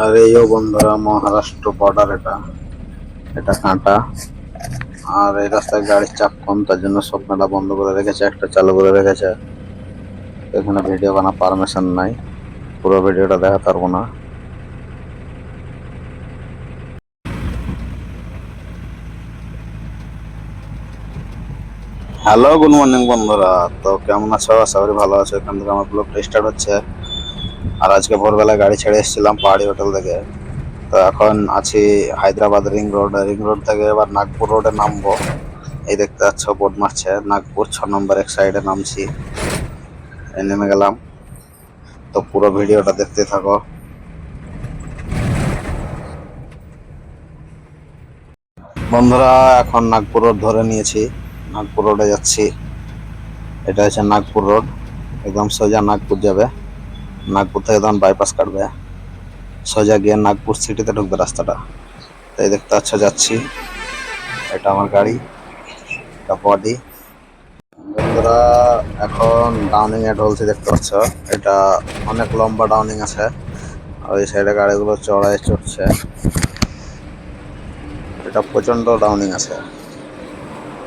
আর এইও বন্ধুরা মহারাষ্ট্র বর্ডার এটা। এটা কাঁটা। আর এই রাস্তায় গাড়ির চাপ কম, তার জন্য স্বপ্নটা বন্ধ করে রেখেছে, একটা চালু করে রেখেছে। এখানে ভিডিও বানা পারমিশন নাই। পুরো ভিডিওটা দেখাতে পারব না। হ্যালো গুড মর্নিং বন্ধুরা। তো কেমন আছো? করি ভালো আছো। এখান থেকে আমার ব্লগটা স্টার্ট হচ্ছে। আর আজকে ভোরবেলা গাড়ি ছেড়ে এসেছিলাম পাহাড়ি হোটেল থেকে। তো এখন আছি Hyderabad ring road ring road থেকে এবার নাগপুর রোডে নামবো। এই দেখতে পাচ্ছ বোর্ড মারছে। নাগপুর ছ নম্বর এক সাইডে নামছি। নেমে গেলাম। তো পুরো ভিডিওটা দেখতে থাকো। বন্ধুরা, এখন নাগপুর রোড ধরে নিয়েছি। নাগপুর রোডে যাচ্ছি। এটা হচ্ছে নাগপুর রোড। একদম সোজা নাগপুর যাবে। নাগপুর থেকে তখন বাইপাস কাটবে। সোজা গিয়ে নাগপুর সিটিতে ঢুকবে রাস্তাটা। তাই দেখতে পাচ্ছ, যাচ্ছি। এটা আমার গাড়ি, এটা বডি বন্ধুরা, এখন ডাউনিং এ ঢলছে, দেখতে পাচ্ছ? এটা অনেক লম্বা ডাউনিং আছে। ওই সাইডে গাড়িগুলো চড়ায় চড়ছে। এটা প্রচণ্ড ডাউনিং আছে।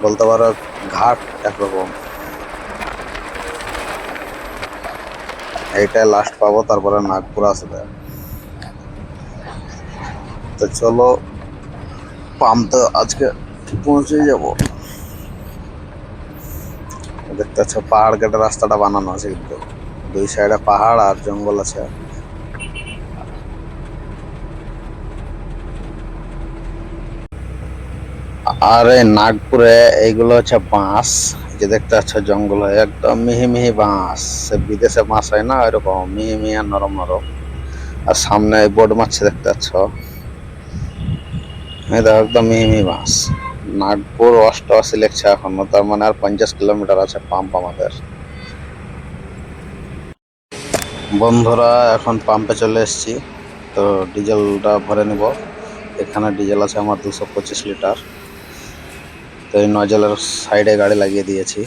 বলতে পারো, ঘাট একরকম। এইটাই লাস্ট পাবো, তারপরে নাগপুর আসবে তো চলো, পাম তো আজকে পৌঁছে যাব। দেখতে পাচ্ছ, পাহাড় কেটে রাস্তাটা বানানো আছে কিন্তু। দুই সাইডে পাহাড় আর জঙ্গল আছে। আর নাগপুরে এইগুলো হচ্ছে বাঁশ যে দেখতে পাচ্ছ জঙ্গল হয়, একদম মিহি মিহি বাঁশ। সে বিদেশে বাঁশ হয় না, এরকম মিহি মিহি আর নরম নরম। আর সামনে বোর্ড মাছ দেখতে পাচ্ছ? দেখো, একদম মিহি মিহি বাঁশ। নাগপুর অষ্টআশি লেখছে এখনও, তার মানে আর পঞ্চাশ কিলোমিটার আছে পাম্প আমাদের। বন্ধুরা, এখন পাম্পে চলে এসেছি, তো ডিজেলটা ভরে নিব। এখানে ডিজেল আছে আমার দুশো পঁচিশ লিটার। তো এই নজলের সাইডে গাড়ি লাগিয়ে দিয়েছি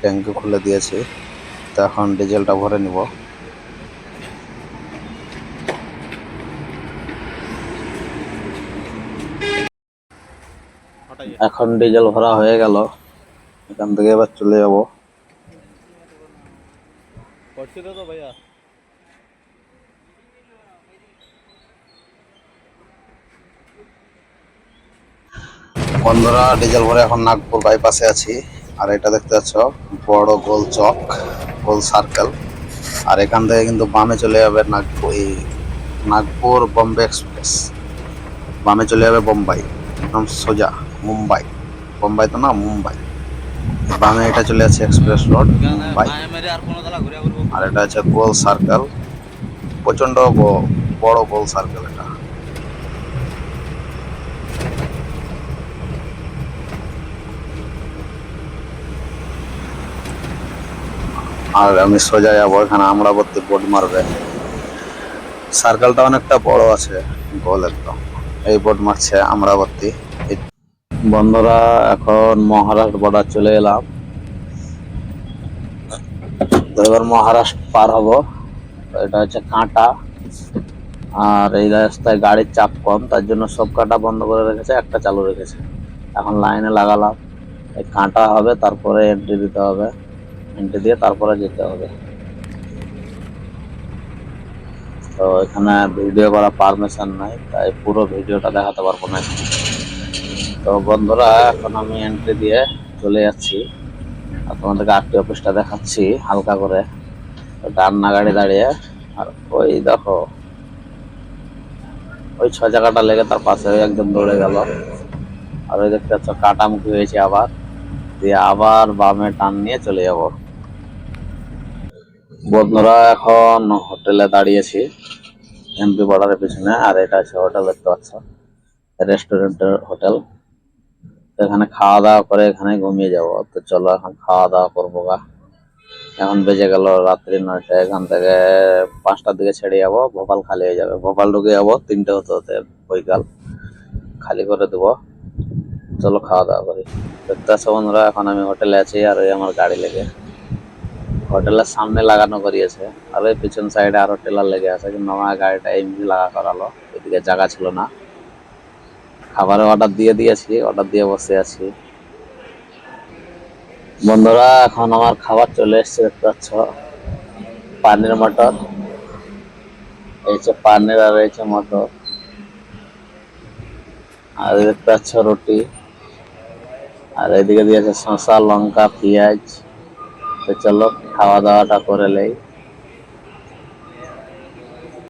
ট্যাঙ্কি খুলে দিয়েছি, তো এখন ডিজেলটা ভরে নিব। এখন ডিজেল ভরা হয়ে গেল, এখান থেকে এবার চলে যাব। ভাইয়া? বন্ধুরা, ডিজেল ভরে এখন নাগপুর বাইপাসে আছি। আর এটা দেখতে পাচ্ছ, বড় গোল চক, গোল সার্কেল আর এখান থেকে কিন্তু বামে চলে যাবে নাগপুর, এই নাগপুর বম্বে এক্সপ্রেস বামে চলে যাবে বোম্বাই, একদম সোজা, মুম্বাই। বোম্বাই তো না, মুম্বাই। বামে এটা চলে যাচ্ছে এক্সপ্রেস রোড মুম্বাই। আর এটা হচ্ছে গোল সার্কেল প্রচণ্ড বড় গোল সার্কেল এটা। আর আমি সোজা যাব, এখানে আমরাবতী বোর্ড মারবে। সার্কেলটা অনেকটা বড় আছে, গোল একদম। এই বোর্ড মারছে আমরাবতী এই- বন্ধুরা, এখন মহারাষ্ট্র বর্ডার চলে এলাম। এবার মহারাষ্ট্র পার হব। এটা হচ্ছে কাঁটা। আর এই রাস্তায় গাড়ির চাপ কম, তার জন্য সব কাঁটা বন্ধ করে রেখেছে, একটা চালু রেখেছে। এখন লাইনে লাগালাম। এই কাঁটা হবে, তারপরে এন্ট্রি দিতে হবে। এন্ট্রি দিয়ে তারপরে যেতে হবে। তো এখানে ভিডিও করা পারমিশন নাই, তাই পুরো ভিডিওটা দেখাতে পারব না তো বন্ধুরা, এখন আমি এন্ট্রি দিয়ে চলে যাচ্ছি। আর তোমাদেরকে আরটি অফিসটা দেখাচ্ছি হালকা করে। ডান্না গাড়ি দাঁড়িয়ে, আর ওই দেখো, ওই ছ জায়গাটা লেগে তার পাশে একদম দৌড়ে গেল। আর ওই দেখতে পাচ্ছ কাটামুখি হয়েছে আবার। দিয়ে আবার বামে টান নিয়ে চলে যাব। বন্ধুরা, এখন হোটেলে দাঁড়িয়েছি এমপি বর্ডারের পিছনে, আর এটা আছে হোটেল, দেখতে পাচ্ছ? রেস্টুরেন্টের হোটেল। এখানে খাওয়া দাওয়া করে এখানে ঘুমিয়ে যাব। তো চলো এখন খাওয়া দাওয়া করব গা। এখন বেজে গেল রাত্রি নয়টা, এখান থেকে পাঁচটার দিকে ছেড়ে যাব। ভোপাল খালি হয়ে যাবে। ভোপাল ঢুকে যাব, তিনটে হতে হতে বৈকাল। খালি করে দেবো। চলো খাওয়া দাওয়া করি। দেখতে বন্ধুরা, এখন আমি হোটেলে আছি, আর ওই আমার গাড়ি লেগে। হোটেলের সামনে লাগানো করিয়েছে। আর ওই পিছন সাইডে আরও টেলার লেগে আছে, কিন্তু আমার গাড়িটা এমনি লাগা করালো, এদিকে জায়গা ছিল না। খাবারের অর্ডার দিয়ে দিয়েছি অর্ডার দিয়ে বসে আছি। বন্ধুরা, এখন আমার খাবার চলে এসছে, দেখতে পাচ্ছ? পানির মটর এই হচ্ছে পানির আর এই মটর আর দেখতে পাচ্ছ রুটি। আর এদিকে দিয়েছে শসা, লঙ্কা, পেঁয়াজ। তো চলো খাওয়া দাওয়াটা করে নেই।